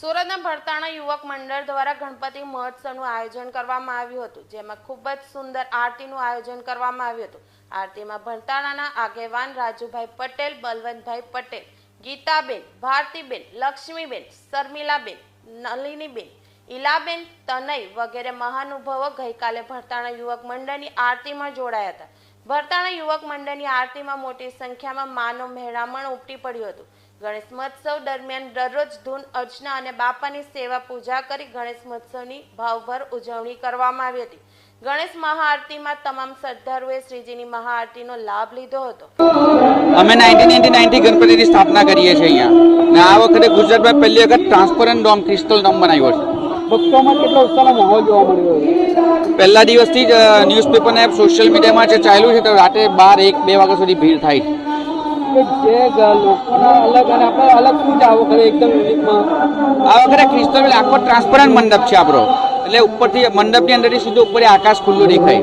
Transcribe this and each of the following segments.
સુરતના ભરતાણા યુવક મંડળ દ્વારા ગણપતિ મહોત્સવનું આયોજન કરવામાં આવ્યું હતું, જેમાં ખૂબ જ સુંદર આરતીનું આયોજન કરવામાં આવ્યું હતું. આરતીમાં ભરતાણાના આગેવાન રાજુભાઈ પટેલ, બલવંતભાઈ પટેલ, ગીતાબેન, ભારતીબેન, લક્ષ્મીબેન, શર્મિલાબેન, નલિનીબેન, ઈલાબેન, તનય વગેરે મહાનુભાવો ગઈકાલે ભરતાણા યુવક મંડળની આરતીમાં જોડાયા હતા. ભરતાણા યુવક મંડળની આરતીમાં મોટી સંખ્યામાં માનવ મહેરામણ ઉપટી પડ્યું હતું. ગણેશ મહોત્સવ દરમિયાન દરરોજ ધૂન અર્ચના અને બાપાની સેવા પૂજા કરી ગણેશ મહોત્સવની ભાવભર ઉજવણી કરવામાં આવી હતી. ગણેશ મહાઆરતીમાં તમામ શ્રદ્ધાળુએ શ્રીજીની મહાઆરતીનો લાભ લીધો હતો. અમે નાઇન્ટીન નાઇન્ટી નાઇનથી ગણપતિની સ્થાપના કરીએ છીએ અહીંયા. ને આ વખતે ગુજરાતમાં પહેલી વખત ટ્રાન્સપરન્ટ ડોમ ક્રિસ્ટલ ડોમ બનાવ્યો છે. ભક્તોમાં કેટલો ઉત્સાહનો માહોલ જોવા મળી પહેલા દિવસથી જ ન્યૂઝપેપર ને સોશિયલ મીડિયામાં જે ચાલ્યું છે તો રાતે બાર એક બે વાગ્યા સુધી ભીડ થાય છે. કે જે લોકોના અલગ અને આપણે અલગ શું છે આ એકદમ યુનિકમાં? આ વખતે ક્રિસ્ટલ એટલે આખો ટ્રાન્સપરન્ટ મંડપ છે આપણો. એટલે ઉપરથી મંડપની અંદરથી સીધું ઉપર આકાશ ખુલ્લું દેખાય.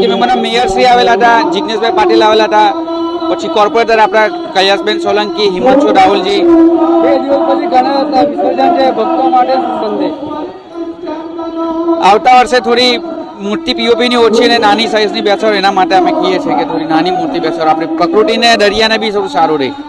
કે મેયર શ્રી આવેલા હતા જિજ્ઞેશભાઈ પાટીલ આવેલા હતા પછી કોર્પોરેટર આપણા કૈલાસબેન સોલંકી હિમાંશુ રાહુલજી. બે દિવસ પછી ગણેશ વિસર્જન છે ભક્તો માટે સંદેશ? આવતા વર્ષે થોડી મૂર્તિ પીઓપીની ઓછી અને નાની સાઇઝની બેસાડો એના માટે અમે કહીએ છીએ કે થોડી નાની મૂર્તિ બેસાડો આપણે પ્રકૃતિને દરિયાને બી સૌ સારું રહે.